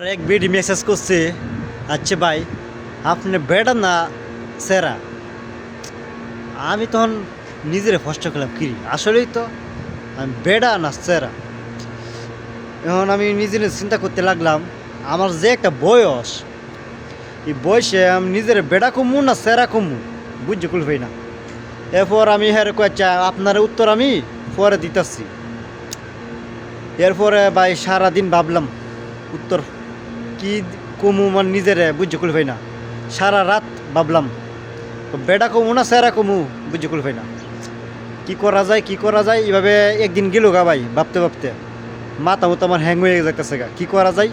এক বেডি মেসেজ করছে আচ্ছা ভাই, আপনি বেটা না সেরা? আমি তখন নিজের কষ্ট করলাম, কি? আসলেই তো, আমি বেডা না সেরা? এখন আমি নিজে নিজে চিন্তা করতে লাগলাম, আমার যে একটা বয়স, এই বয়সে আমি নিজের বেডা কমু না সেরা কমু? বুঝতে খুলবেই না। এরপর আমি হ্যাঁ কয়েকটা আপনার উত্তর আমি পরে দিতেছি। এরপরে ভাই সারাদিন ভাবলাম, উত্তর কি কমু মানে নিজেরে বুঝতে খুলবেই না। সারা রাত ভাবলাম বেডা কমু না সেরা কমু বুঝতে খুলবেই না। কি করা যায়, কি করা যায় এভাবে একদিন গেল গা ভাই, ভাবতে ভাবতে। মাথা মতো আমার হ্যাং হয়ে যাইতেছে গা, কি করা যায়?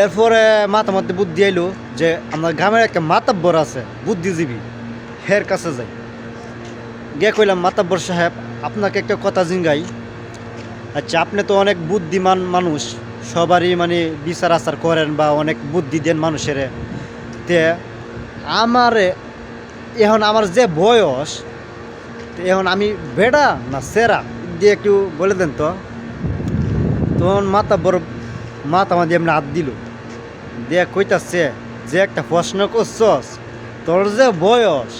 এরপরে মাথা মধ্যে বুদ্ধি আইলো যে, আমার গ্রামের একটা মাতাব্বর আছে, বুদ্ধিজীবী, হের কাছে যাই। গিয়ে কইলাম, মাতাব্বর সাহেব, আপনাকে একটা কথা জিঙ্গাই। আচ্ছা আপনি তো অনেক বুদ্ধিমান মানুষ সবারই মানে বিচার আচার করেন বা অনেক বুদ্ধি দেন মানুষের। তে আমার, এখন আমার যে বয়স এখন আমি বেড়া না সেরা? দিয়ে একটু বলে দেন তো। তখন মাথা বড় মাথা মাঝে এমনি হাত দিল। দিয়ে কইতাছে, যে একটা প্রশ্ন করছস, তোর যে বয়স,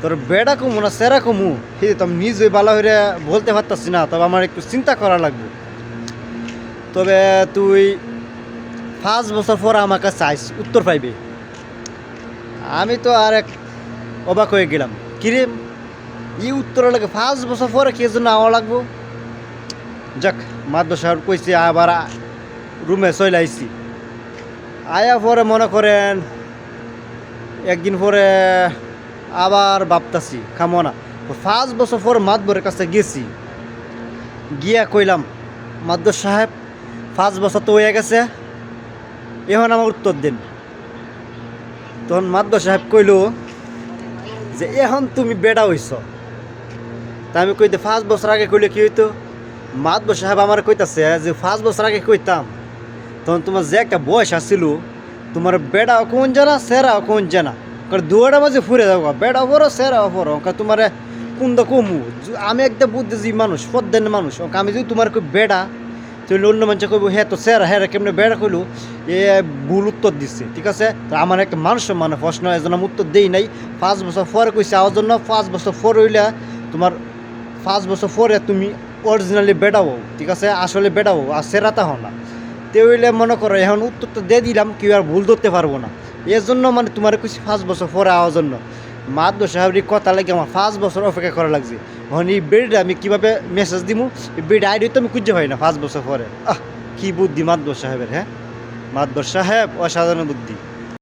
তোর বেড়া কমু না সেরা কমু? সেই তো আমি নিজে ভালো হয়ে বলতে পারতাছি না, তবে আমার একটু চিন্তা করা লাগবে। তবে তুই পাঁচ বছর পর আমাকে চাইস উত্তর পাইবি। আমি তো আর এক অবাক হয়ে গেলাম। কিরে ই উত্তর লাগে পাঁচ বছর পরে কে জন্য আওয়া লাগবো? যাক মাদ্র সাহেব কইছে আবার রুমে চলে আইছি। আয়া পরে মনে করেন, একদিন পরে আবার ভাবতাছি, খামো না। পাঁচ বছর পর মাতবরের কাছে গেছি। গিয়া কইলাম মাদ্র সাহেব পাঁচ বছর তো হয়ে গেছে। এখন আমার উত্তর দেন। তখন মাদ্র সাহেব কইল যে, এখন তুমি বেড়া হইছ। তা আমি কইতে, পাঁচ বছর আগে কইলে কি হইতো? মাদ্র সাহেব আমার কইতাছে যে, পাঁচ বছর আগে কইতাম। তখন তোমার যে একটা বয়স আসছিল তোমার বেড়া কোন জানা সেরা কোন জানা? কারণ দুয়াটা মাঝে ফুরে যাব বেড়া পড়ো, সেরা পড়ো। কারণ তোমার কোন দা কমু। আমি একটা বুদ্ধিজীবী মানুষ, পদ্মের মানুষ। আমি যদি তোমার কই বেড়া তুই অন্য মানুষ কইব হ্যাঁ তো সেরা হ্যাঁ কেমনে বেড়া কইলো? এ ভুল উত্তর দিচ্ছে ঠিক আছে? তো আমার একটা মানুষ মানে প্রশ্ন এজন আমি উত্তর দেই নাই। পাঁচ বছর পরে কইছে আমার জন্য পাঁচ বছর পর হইলে তোমার পাঁচ বছর পরে তুমি অরিজিনালি বেড়াবো ঠিক আছে? আসলে বেড়াবো আর সেরাতা হও না। তে হইলে মনে করো, এখন উত্তরটা দিয়ে দিলাম, কেউ আর ভুল ধরতে পারব না। এর জন্য মানে তোমার কিছু পাঁচ বছর পরে আওয়ার জন্য। মাদ্র সাহেবের কথা লাগে, আমার পাঁচ বছর অপেক্ষা করা লাগছে। এখন এই বেডটা আমি কীভাবে মেসেজ দিমু? এই বেড আইডি তো আমি খুঁজে পাই না পাঁচ বছর পরে। আহ, কী বুদ্ধি মাদ্র সাহেবের হ্যাঁ? মাদ্র সাহেব, অসাধারণ বুদ্ধি।